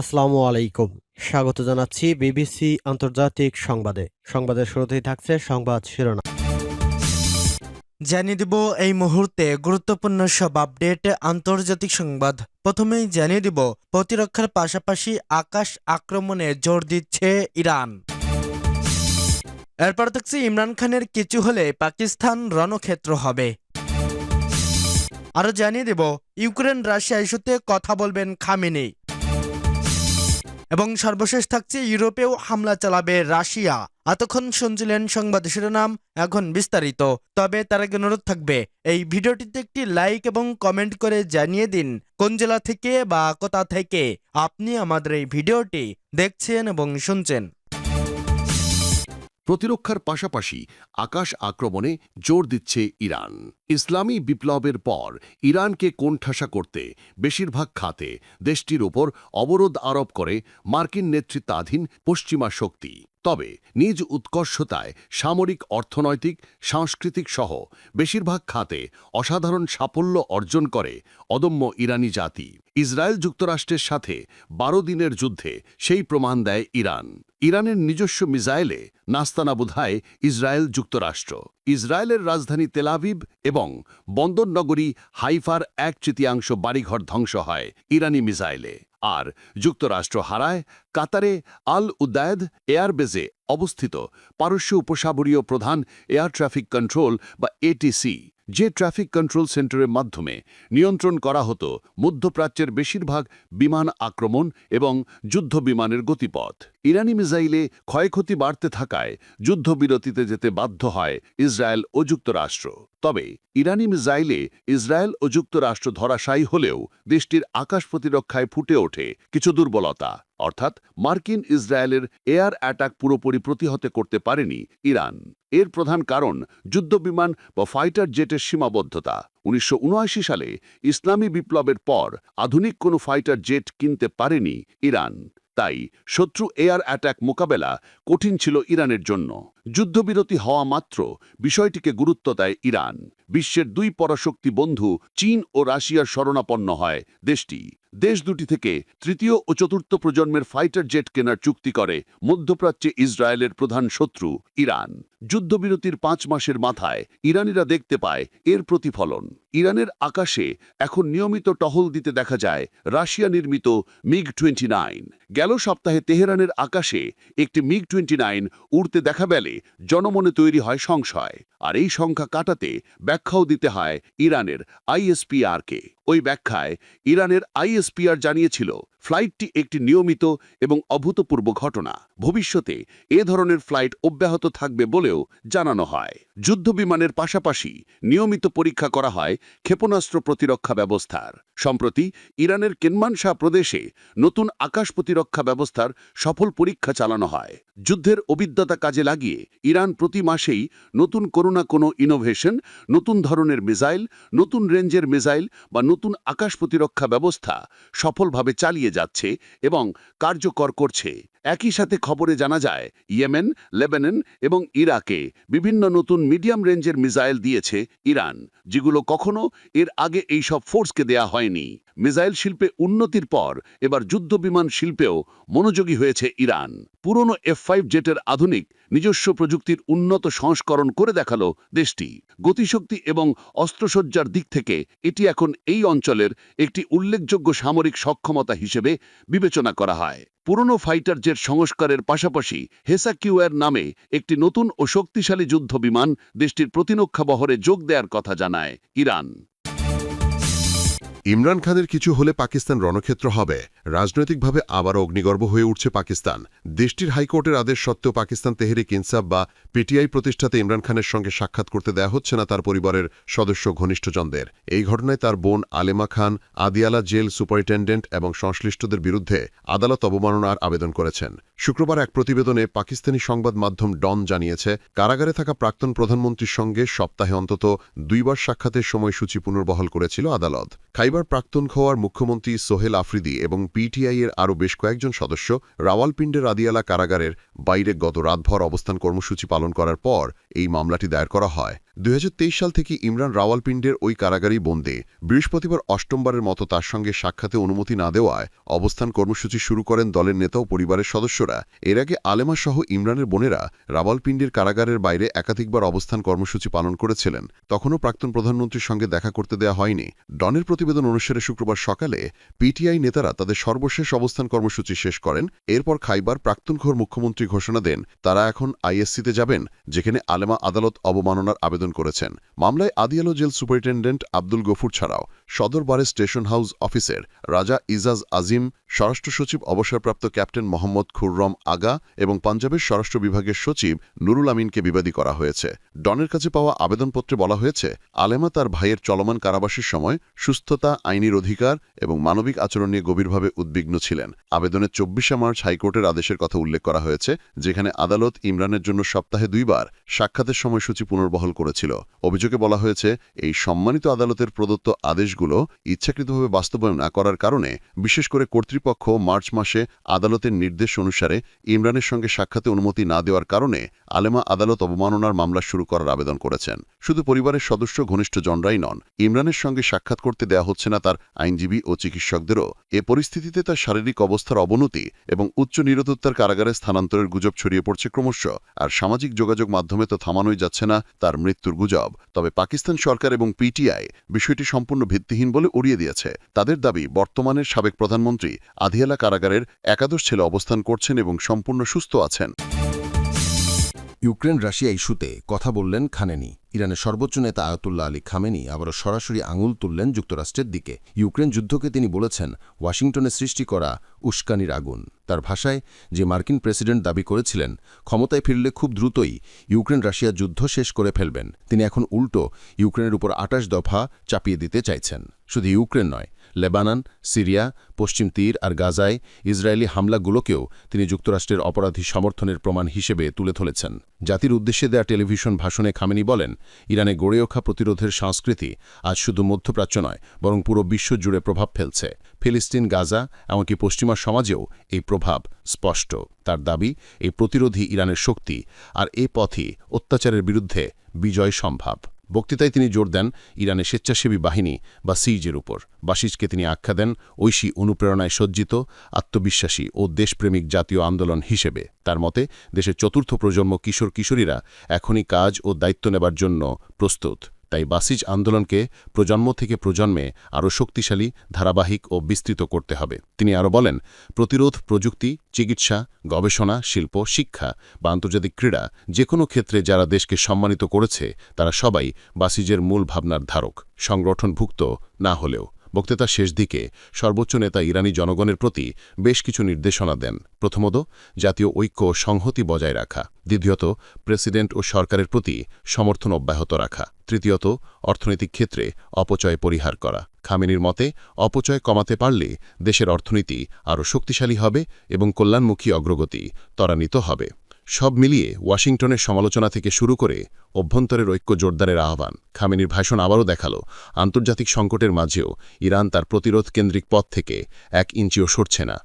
আসসালামু আলাইকুম। স্বাগত জানাচ্ছি বিবিসি আন্তর্জাতিক সংবাদে। সংবাদের শুরুতেই থাকছে সংবাদ শিরোনাম। জানিয়ে দেব এই মুহূর্তে গুরুত্বপূর্ণ সব আপডেট আন্তর্জাতিক সংবাদ। প্রথমেই জানিয়ে দিব, প্রতিরক্ষার পাশাপাশি আকাশ আক্রমণে জোর দিচ্ছে ইরান। এরপর থাকছে ইমরান খানের কিছু হলে পাকিস্তান রণক্ষেত্র হবে। আরও জানিয়ে দেব, ইউক্রেন রাশিয়া ইস্যুতে কথা বলবেন খামেনি। এবং সর্বশেষ থাকছে ইউরোপেও হামলা চালাবে রাশিয়া। এতক্ষণ শুনছিলেন সংবাদ শিরোনাম, এখন বিস্তারিত। তবে তার আগে অনুরোধ থাকবে, এই ভিডিওটিতে একটি লাইক এবং কমেন্ট করে জানিয়ে দিন, কোন জেলা থেকে বা কোথা থেকে আপনি আমাদের এই ভিডিওটি দেখছেন এবং শুনছেন। প্রতিরক্ষার পাশাপাশি আকাশ আক্রমণে জোর দিচ্ছে ইরান। ইসলামী বিপ্লবের পর ইরানকে কোণঠাসা করতে বেশিরভাগ খাতে দেশটির ওপর অবরোধ আরোপ করে মার্কিন নেতৃত্বাধীন পশ্চিমা শক্তি। তবে নিজ উৎকর্ষতায় সামরিক, অর্থনৈতিক, সাংস্কৃতিক সহ বেশিরভাগ খাতে অসাধারণ সাফল্য অর্জন করে অদম্য ইরানি জাতি। ইসরায়েল যুক্তরাষ্ট্রের সাথে বারো দিনের যুদ্ধে সেই প্রমাণ দেয় ইরান। ইরানের নিজস্ব মিসাইলে নাস্তানাবুদ হয় ইসরায়েল যুক্তরাষ্ট্র। ইসরায়েলের রাজধানী তেলাভিভ এবং বন্দরনগরী হাইফার এক তৃতীয়াংশ বাড়িঘর ধ্বংস হয় ইরানি মিসাইলে। আর যুক্তরাষ্ট্র হারায় কাতারে আল উদ্দায়দ এয়ারবেজে অবস্থিত পারস্য উপসাগরীয় প্রধান এয়ার ট্রাফিক কন্ট্রোল বা এটিসি যে ট্রাফিক কন্ট্রোল সেন্টারের মাধ্যমে নিয়ন্ত্রণ করা হতো মধ্যপ্রাচ্যের বেশিরভাগ বিমান আক্রমণ এবং যুদ্ধ বিমানের গতিপথ। ইরানি মিসাইলে ক্ষয়ক্ষতি বাড়তে থাকায় যুদ্ধবিরতিতে যেতে বাধ্য হয় ইসরায়েল ও যুক্তরাষ্ট্র। তবে ইরানি মিসাইলে ইসরায়েল ও যুক্তরাষ্ট্র ধরাশায়ী হলেও দেশটির আকাশ প্রতিরক্ষায় ফুটে ওঠে কিছু দুর্বলতা। অর্থাৎ মার্কিন ইসরায়েলের এয়ার অ্যাটাক পুরোপুরি প্রতিহত করতে পারেনি ইরান। এর প্রধান কারণ যুদ্ধবিমান বা ফাইটার জেটের সীমাবদ্ধতা। উনিশশো উনআশি সালে ইসলামী বিপ্লবের পর আধুনিক কোনো ফাইটার জেট কিনতে পারেনি ইরান। তাই শত্রু এয়ার অ্যাটাক মোকাবেলা কঠিন ছিল ইরানের জন্য। যুদ্ধবিরতি হওয়া মাত্র বিষয়টিকে গুরুত্ব দেয় ইরান। বিশ্বের দুই পরাশক্তি বন্ধু চীন ও রাশিয়ার শরণাপন্ন হয় দেশটি। দেশ দুটি থেকে তৃতীয় ও চতুর্থ প্রজন্মের ফাইটার জেট কেনার চুক্তি করে মধ্যপ্রাচ্যে ইসরায়েলের প্রধান শত্রু ইরান। যুদ্ধবিরতির পাঁচ মাসের মাথায় ইরানিরা দেখতে পায় এর প্রতিফলন। ইরানের আকাশে এখন নিয়মিত টহল দিতে দেখা যায় রাশিয়া নির্মিত মিগ টোয়েন্টি গেল সপ্তাহে তেহরানের আকাশে একটি মিগ টোয়েন্টি উড়তে দেখা গেলে জনমনে তৈরি হয় সংশয়, আর এই সংখ্যা কাটাতে ব্যাখ্যাও দিতে হয় ইরানের আইএসপিআরকে। ওই ব্যাখ্যায় ইরানের আইএসপিআর জানিয়েছিল, ফ্লাইটটি একটি নিয়মিত এবং অভূতপূর্ব ঘটনা। ভবিষ্যতে এ ধরনের ফ্লাইট অব্যাহত থাকবে বলেও জানানো হয়। যুদ্ধবিমানের পাশাপাশি নিয়মিত পরীক্ষা করা হয় ক্ষেপণাস্ত্র প্রতিরক্ষা ব্যবস্থার। সম্প্রতি ইরানের কেনমানশাহ প্রদেশে নতুন আকাশ প্রতিরক্ষা ব্যবস্থার সফল পরীক্ষা চালানো হয়। যুদ্ধের অভিজ্ঞতা কাজে লাগিয়ে ইরান প্রতি মাসেই নতুন কোনো না কোনো ইনোভেশন নতুন ধরনের মিসাইল নতুন রেঞ্জের মিসাইল বা নতুন আকাশ প্রতিরক্ষা ব্যবস্থা সফলভাবে চালিয়ে যাচ্ছে এবং কার্যকর করছে। একই সাথে খবরে জানা যায়, ইয়েমেন, লেবানন এবং ইরাকে বিভিন্ন নতুন মিডিয়াম রেঞ্জের মিসাইল দিয়েছে ইরান, যেগুলো কখনো এর আগে এইসব ফোর্সকে দেয়া হয়নি। মিসাইল শিল্পে উন্নতির পর এবার যুদ্ধবিমান শিল্পেও মনোযোগী হয়েছে ইরান। পুরনো এফ ফাইভ জেটের আধুনিক, নিজস্ব প্রযুক্তির উন্নত সংস্করণ করে দেখাল দেশটি। গতিশক্তি এবং অস্ত্রসজ্জার দিক থেকে এটি এখন এই অঞ্চলের একটি উল্লেখযোগ্য সামরিক সক্ষমতা হিসেবে বিবেচনা করা হয়। পুরনো ফাইটার জেট সংস্কারের পাশাপাশি হেসা কিউয়ার নামে একটি নতুন ও শক্তিশালী যুদ্ধ বিমান দেশটির প্রতিরক্ষা বহরে যোগ দেওয়ার কথা জানায় ইরান। ইমরান খানের কিছু হলে পাকিস্তান রণক্ষেত্র হবে। রাজনৈতিকভাবে আবারও অগ্নিগর্ভ হয়ে উঠছে পাকিস্তান। দেশটির হাইকোর্টের আদেশ সত্ত্বেও পাকিস্তান তেহরিক ইনসাফ বা পিটিআই প্রতিষ্ঠাতে ইমরান খানের সঙ্গে সাক্ষাৎ করতে দেয়া হচ্ছে না তার পরিবারের সদস্য ঘনিষ্ঠজনদের। এই ঘটনায় তার বোন আলেমা খান, আদিয়ালা জেল সুপারিনটেন্ডেন্ট এবং সংশ্লিষ্টদের বিরুদ্ধে আদালত অবমাননার আবেদন করেছেন। শুক্রবার এক প্রতিবেদনে পাকিস্তানি সংবাদ মাধ্যম ডন জানিয়েছে, কারাগারে থাকা প্রাক্তন প্রধানমন্ত্রীর সঙ্গে সপ্তাহে অন্তত দুইবার সাক্ষাতের সময়সূচি পুনর্বহাল করেছিল আদালত। খাইবার প্রাক্তন খোয়ার মুখ্যমন্ত্রী সোহেল আফ্রিদি এবং পিটিআই এর আরও বেশ কয়েকজন সদস্য রাওয়ালপিণ্ডের আদিয়ালা কারাগারের বাইরে গত রাতভর অবস্থান কর্মসূচি পালন করার পর এই মামলাটি দায়ের করা হয়। দুই হাজার তেইশ সাল থেকে ইমরান রাওয়ালপিন্ডের ওই কারাগারেই বন্দে। বৃহস্পতিবার অষ্টমবারের মতো তার সঙ্গে সাক্ষাতে অনুমতি না দেওয়ায় অবস্থান কর্মসূচি শুরু করেন দলের নেতা ও পরিবারের সদস্যরা। এর আগে আলেমা সহ ইমরানের বোনেরা রাওয়ালপিন্ডির কারাগারের বাইরে একাধিকবার অবস্থান কর্মসূচি পালন করেছিলেন। তখনও প্রাক্তন প্রধানমন্ত্রীর সঙ্গে দেখা করতে দেওয়া হয়নি। ডনের প্রতিবেদন অনুসারে শুক্রবার সকালে পিটিআই নেতারা তাদের সর্বশেষ অবস্থান কর্মসূচি শেষ করেন। এরপর খাইবার প্রাক্তন ঘোর মুখ্যমন্ত্রী ঘোষণা দেন, তারা এখন আইএসসিতে যাবেন, যেখানে আলেমা আদালত অবমাননার আবেদন করেছেন। মামলায় আদিয়ালো জেল সুপারিনটেন্ডেন্ট আব্দুল গফুর ছাড়াও। সদর বারে স্টেশন হাউস অফিসের রাজা ইজাজ আজিম, স্বরাষ্ট্র সচিব, অবসরপ্রাপ্ত ক্যাপ্টেন মোহাম্মদ খুররম আগা এবং পাঞ্জাবের স্বরাষ্ট্র বিভাগের সচিব নুরুল আমিনকে বিবাদী করা হয়েছে। ডনের কাছে পাওয়া আবেদনপত্রে বলা হয়েছে, আলেমা তার ভাইয়ের চলমান কারাবাসের সময় সুস্থতা, আইনির অধিকার এবং মানবিক আচরণ নিয়ে গভীরভাবে উদ্বিগ্ন ছিলেন। আবেদনের চব্বিশে মার্চ হাইকোর্টের আদেশের কথা উল্লেখ করা হয়েছে, যেখানে আদালত ইমরানের জন্য সপ্তাহে দুইবার সাক্ষাতের সময়সূচি পুনর্বহল করেছিল। অভিযোগে বলা হয়েছে, এই সম্মানিত আদালতের প্রদত্ত আদেশগুলো ইচ্ছাকৃতভাবে বাস্তবায়ন না করার কারণে, বিশেষ করে কর্তৃপক্ষ মার্চ মাসে আদালতের নির্দেশ অনুসারে ইমরানের সঙ্গে সাক্ষাতে অনুমতি না দেওয়ার কারণে আলেমা আদালত অবমাননার মামলা শুরু করার আবেদন করেছেন। শুধু পরিবারের সদস্য ঘনিষ্ঠ জনরাই নন, ইমরানের সঙ্গে সাক্ষাৎ করতে দেয়া হচ্ছে না তার আইনজীবী ও চিকিৎসকদেরও। এ পরিস্থিতিতে তার শারীরিক অবস্থার অবনতি এবং উচ্চ নিরোধতার কারাগারে স্থানান্তরের গুজব ছড়িয়ে পড়ছে ক্রমশ, আর সামাজিক যোগাযোগ মাধ্যমে তো থামানোই যাচ্ছে না তার মৃত্যুর গুজব। তবে পাকিস্তান সরকার এবং পিটিআই বিষয়টি সম্পূর্ণ ভিত্তিহীন বলে উড়িয়ে দিয়েছে। তাদের দাবি, বর্তমানের সাবেক প্রধানমন্ত্রী আধিয়ালা কারাগারের একাদশ ছেলে অবস্থান করছেন এবং সম্পূর্ণ সুস্থ আছেন। ইউক্রেন রাশিয়া ইস্যুতে কথা বললেন খানেনি। ইরানের সর্বোচ্চ নেতা আয়াতুল্লাহ আলী খামেনি আবারও সরাসরি আঙুল তুললেন যুক্তরাষ্ট্রের দিকে। ইউক্রেন যুদ্ধকে তিনি বলেছেন, ওয়াশিংটনে সৃষ্টি করা উস্কানির আগুন। তার ভাষায়, যে মার্কিন প্রেসিডেন্ট দাবি করেছিলেন, ক্ষমতায় ফিরলে খুব দ্রুতই ইউক্রেন রাশিয়া যুদ্ধ শেষ করে ফেলবেন। তিনি এখন উল্টো ইউক্রেনের উপর আটাশ দফা চাপিয়ে দিতে চাইছেন। শুধু ইউক্রেন নয় লেবানন, সিরিয়া, পশ্চিম তীর আর গাজায় ইসরায়েলি হামলাগুলোকেও তিনি যুক্তরাষ্ট্রের অপরাধী সমর্থনের প্রমাণ হিসেবে তুলে ধরেছেন। জাতির উদ্দেশ্যে দেয়া টেলিভিশন ভাষণে খামেনি বলেন, ইরানে গড়ে ওঠা প্রতিরোধের সংস্কৃতি আজ শুধু মধ্যপ্রাচ্য নয়, বরং পুরো বিশ্ব জুড়ে প্রভাব ফেলছে। ফিলিস্তিন, গাজা, এমনকি পশ্চিমা সমাজেও এই প্রভাব স্পষ্ট। তার দাবি, এই প্রতিরোধী ইরানের শক্তি আর এ পথই অত্যাচারের বিরুদ্ধে বিজয় সম্ভব। বক্তৃতায় তিনি জোর দেন ইরানের স্বেচ্ছাসেবী বাহিনী বা সিজের উপর। বাসিজকে তিনি আখ্যা দেন ঐশী অনুপ্রেরণায় সজ্জিত, আত্মবিশ্বাসী ও দেশপ্রেমিক জাতীয় আন্দোলন হিসেবে। তার মতে, দেশের চতুর্থ প্রজন্ম কিশোর কিশোরীরা এখনই কাজ ও দায়িত্ব নেবার জন্য প্রস্তুত। তাই বাসিজ আন্দোলনকে প্রজন্ম থেকে প্রজন্মে আরও শক্তিশালী, ধারাবাহিক ও বিস্তৃত করতে হবে। তিনি আরও বলেন, প্রতিরোধ, প্রযুক্তি, চিকিৎসা, গবেষণা, শিল্প, শিক্ষা বা আন্তর্জাতিক ক্রীড়া যে কোনো ক্ষেত্রে যারা দেশকে সম্মানিত করেছে, তারা সবাই বাসিজের মূল ভাবনার ধারক, সংগঠনভুক্ত না হলেও। বক্তৃতার শেষ দিকে সর্বোচ্চ নেতা ইরানি জনগণের প্রতি বেশ কিছু নির্দেশনা দেন। প্রথমত, জাতীয় ঐক্য ও সংহতি বজায় রাখা। দ্বিতীয়ত, প্রেসিডেন্ট ও সরকারের প্রতি সমর্থন অব্যাহত রাখা। তৃতীয়ত, অর্থনৈতিক ক্ষেত্রে অপচয় পরিহার করা। খামেনির মতে, অপচয় কমাতে পারলে দেশের অর্থনীতি আরও শক্তিশালী হবে এবং কল্যাণমুখী অগ্রগতি ত্বরান্বিত হবে। সব মিলিয়ে ওয়াশিংটনের সমালোচনা থেকে শুরু করে অভ্যন্তরের ঐক্য জোরদারের আহ্বান। খামেনির ভাষণ আবারও দেখাল। আন্তর্জাতিক সংকটের মাঝেও ইরান তার প্রতিরোধ কেন্দ্রিক পথ থেকে এক ইঞ্চিও সরছে না।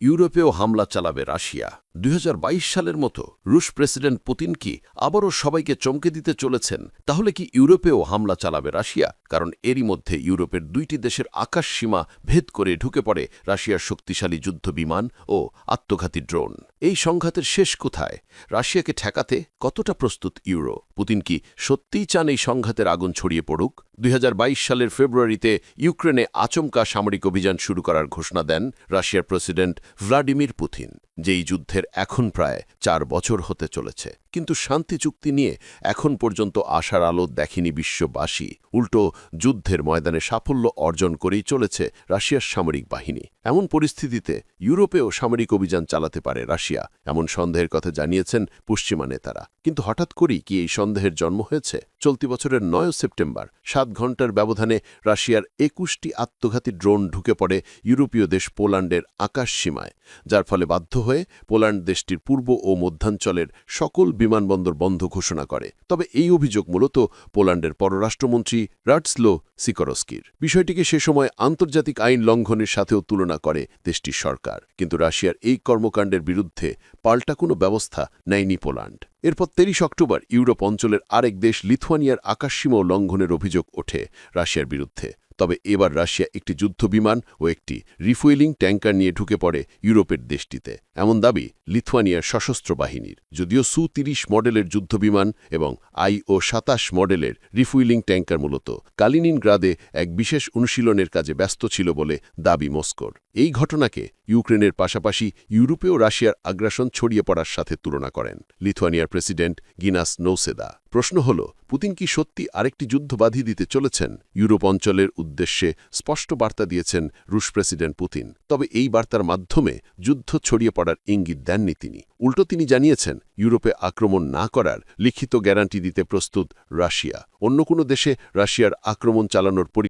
ইউরোপেও হামলা চালাবে রাশিয়া। দুই হাজার বাইশ সালের মতো রুশ প্রেসিডেন্ট পুতিন কি আবারও সবাইকে চমকে দিতে চলেছেন, তাহলে কি ইউরোপেও হামলা চালাবে রাশিয়া? কারণ এরই মধ্যে ইউরোপের দুইটি দেশের আকাশ সীমা ভেদ করে ঢুকে পড়ে রাশিয়ার শক্তিশালী যুদ্ধ বিমান ও আত্মঘাতী ড্রোন। এই সংঘাতের শেষ কোথায়? রাশিয়াকে ঠেকাতে কতটা প্রস্তুত ইউরো? পুতিন কি সত্যিই চান এই সংঘাতের আগুন ছড়িয়ে পড়ুক? দুই হাজার বাইশ সালের ফেব্রুয়ারিতে ইউক্রেনে আচমকা সামরিক অভিযান শুরু করার ঘোষণা দেন রাশিয়ার প্রেসিডেন্ট ভ্লাডিমির পুতিন। যেই যুদ্ধের এখন প্রায় চার বছর হতে চলেছে। কিন্তু শান্তি চুক্তি নিয়ে এখন পর্যন্ত আশার আলো দেখেনি বিশ্ববাসী। উল্টো যুদ্ধের ময়দানে সাফল্য অর্জন করেই চলেছে রাশিয়ার সামরিক বাহিনী। এমন পরিস্থিতিতে ইউরোপেও সামরিক অভিযান চালাতে পারে রাশিয়া, এমন সন্দেহের কথা জানিয়েছেন পশ্চিমা নেতারা। কিন্তু হঠাৎ করেই কি এই সন্দেহের জন্ম হয়েছে? চলতি বছরের নয় সেপ্টেম্বর, সাত ঘণ্টার ব্যবধানে রাশিয়ার একুশটি আত্মঘাতী ড্রোন ঢুকে পড়ে ইউরোপীয় দেশ পোল্যান্ডের আকাশ সীমায়, যার ফলে বাধ্য হয়ে পোল্যান্ড দেশটির পূর্ব ও মধ্যাঞ্চলের সকল বিমানবন্দর বন্ধ ঘোষণা করে। তবে এই অভিযোগ মূলত পোল্যান্ডের পররাষ্ট্রমন্ত্রী রাটসলো সিকরস্কির। বিষয়টিকে সে সময় আন্তর্জাতিক আইন লঙ্ঘনের সাথেও তুলনা করে দেশটির সরকার। কিন্তু রাশিয়ার এই কর্মকাণ্ডের বিরুদ্ধে পাল্টা কোনো ব্যবস্থা নেয়নি পোল্যান্ড। এরপর তেইশ অক্টোবর ইউরোপ অঞ্চলের আরেক দেশ লিথুয়ানিয়ার আকাশসীমা লঙ্ঘনের অভিযোগ ওঠে রাশিয়ার বিরুদ্ধে। তবে এবার রাশিয়া একটি যুদ্ধবিমান ও একটি রিফুয়েলিং ট্যাঙ্কার নিয়ে ঢুকে পড়ে ইউরোপের দেশটিতে। এমন দাবি লিথুয়ানিয়ার সশস্ত্র বাহিনীর। যদিও সু তিরিশ মডেলের যুদ্ধবিমান এবং আই ও সাতাশ মডেলের রিফুয়েলিং ট্যাঙ্কার মূলত কালিনিনগ্রাদে এক বিশেষ অনুশীলনের কাজে ব্যস্ত ছিল বলে দাবি মস্কোর। এই ঘটনাকে ইউক্রেনের পাশাপাশি ইউরোপেও রাশিয়ার আগ্রাসন ছড়িয়ে পড়ার সাথে তুলনা করেন লিথুয়ানিয়ার প্রেসিডেন্ট গিনাস নৌসেদা। প্রশ্ন হল, পুতিন কি সত্যি আরেকটি যুদ্ধ বাধি দিতে চলেছেন? ইউরোপ অঞ্চলের উদ্দেশ্যে স্পষ্ট বার্তা দিয়েছেন রুশ প্রেসিডেন্ট পুতিন। তবে এই বার্তার মাধ্যমে যুদ্ধ ছড়িয়ে পড়ার ইঙ্গিত দেননি তিনি। উল্টো তিনি জানিয়েছেন, ইউরোপে আক্রমণ না করার লিখিত গ্যারান্টি দিতে প্রস্তুত রাশিয়া। অন্য কোনো দেশে রাশিয়ার আক্রমণ চালানোর